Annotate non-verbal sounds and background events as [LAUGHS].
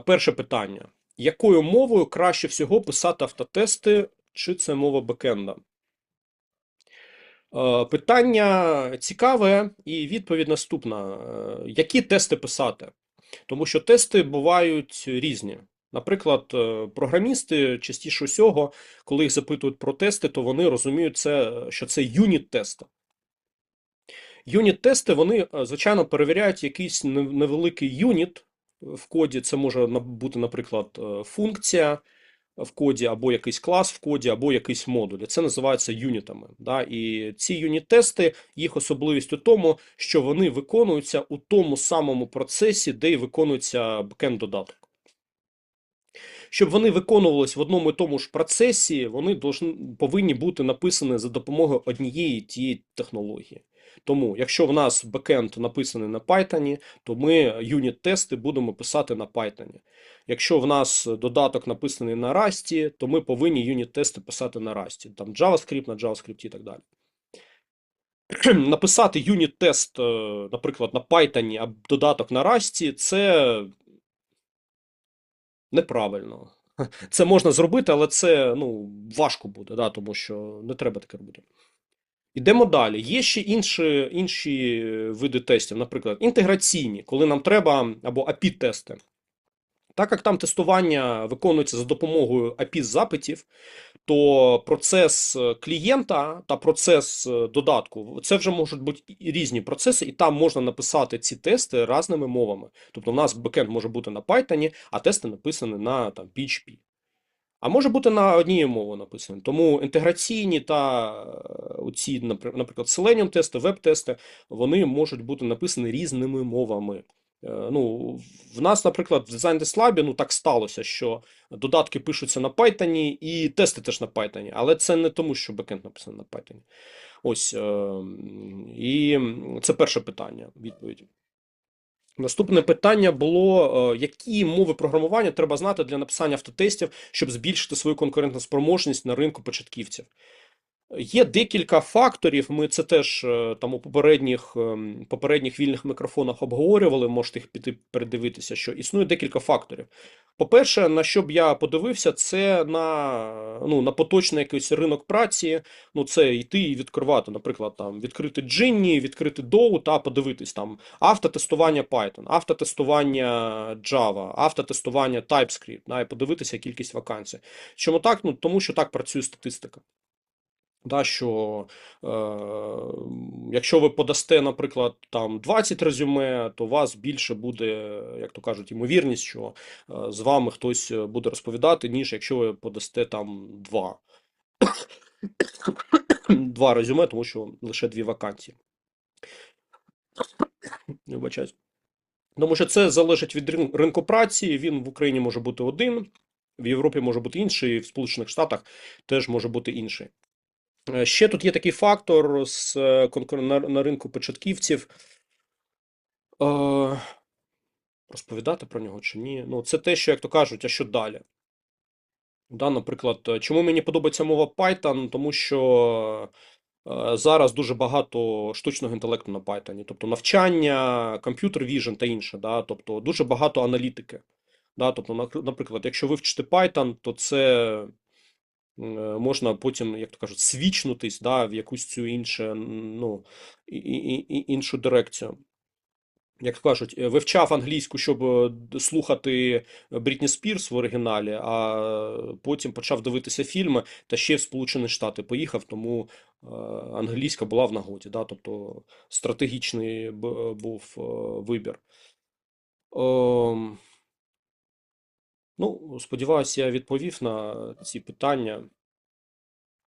Перше питання: якою мовою краще всього писати автотести, чи це мова бекенда? Е, Питання цікаве, і відповідь наступна: Е, які тести писати? Тому що тести бувають різні. Наприклад, е, програмісти частіше усього, коли їх запитують про тести, то вони розуміють це, що це юніт-тести. Юніт-тести, вони, звичайно, перевіряють якийсь невеликий юніт в коді. Це може бути, наприклад, е, функція в коді, або якийсь клас в коді, або якийсь модуль. Це називається юнітами. Да? І ці юніт-тести, їх особливість у тому, що вони виконуються у тому самому процесі, де і виконується бекенд-додаток. Щоб вони виконувались в одному і тому ж процесі, вони повинні бути написані за допомогою однієї тієї технології. Тому, якщо в нас бекенд написаний на Python, то ми юніт-тести будемо писати на Python. Якщо в нас додаток написаний на Rust, то ми повинні юніт-тести писати на Rust. Там JavaScript на JavaScript і так далі. [CLEARS THROAT] Написати юніт-тест, е, наприклад, на Python, а додаток на Rust, це неправильно. [LAUGHS] Це можна зробити, але це ну, важко буде, да, тому що не треба таке робити. Ідемо далі. Є ще інші, інші види тестів, наприклад, інтеграційні, коли нам треба, або API-тести. Так як там тестування виконується за допомогою API-запитів, то процес клієнта та процес додатку це вже можуть бути різні процеси, і там можна написати ці тести різними мовами. Тобто, у нас бекенд може бути на Python, а тести написані на там, PHP. А може бути на одній мові написані. Тому інтеграційні та оці, наприклад, Selenium тести, веб-тести, вони можуть бути написані різними мовами. Е, Ну, в нас, наприклад, в Design Lab, ну так сталося, що додатки пишуться на Python і тести теж на Python, але це не тому, що бекенд написаний на Python. Ось. е, І це перше питання, відповідь. Наступне питання було: е, які мови програмування треба знати для написання автотестів, щоб збільшити свою конкурентну спроможність на ринку початківців? Є декілька факторів. Ми це теж е, там у попередніх, ем, попередніх вільних мікрофонах обговорювали. Можете їх піти передивитися, що існує декілька факторів. По-перше, на що б я подивився, це на, ну, на поточний якийсь ринок праці. Ну, це йти і відкривати, наприклад, там відкрити Джинні, відкрити Dow та подивитись там автотестування Python, автотестування Java, автотестування TypeScript, да, і подивитися кількість вакансій. Чому так? Ну, тому що так працює статистика. Да, що е, якщо ви подасте, наприклад, там 20 резюме, то у вас більше буде, як то кажуть, ймовірність, що е, з вами хтось буде розповідати, ніж якщо ви подасте там два. Два резюме, тому що лише дві вакансії. Вибачаюсь. Тому що це залежить від ринку праці. Він в Україні може бути один, в Європі може бути інший, в Сполучених Штатах теж може бути інший. Е, Ще тут є такий фактор з е, на, ринку початківців. Е, розповідати про нього чи ні? Ну, це те, що, як то кажуть, а що далі? Да, наприклад, чому мені подобається мова Python? Тому що зараз дуже багато штучного інтелекту на Python, тобто навчання, комп'ютер vision та інше, да, тобто дуже багато аналітики. Да, тобто, наприклад, якщо вивчити Python, то це можна потім, як то кажуть, свічнутись да, в якусь цю інше, ну, і, і, і- іншу дирекцію. Як то кажуть, е, вивчав англійську, щоб е, слухати Брітні Спірс в оригіналі, а потім почав дивитися фільми та ще в Сполучені Штати поїхав, тому е, англійська була в нагоді. Да? Тобто стратегічний був е, вибір. Ну, сподіваюся, я відповів на ці питання.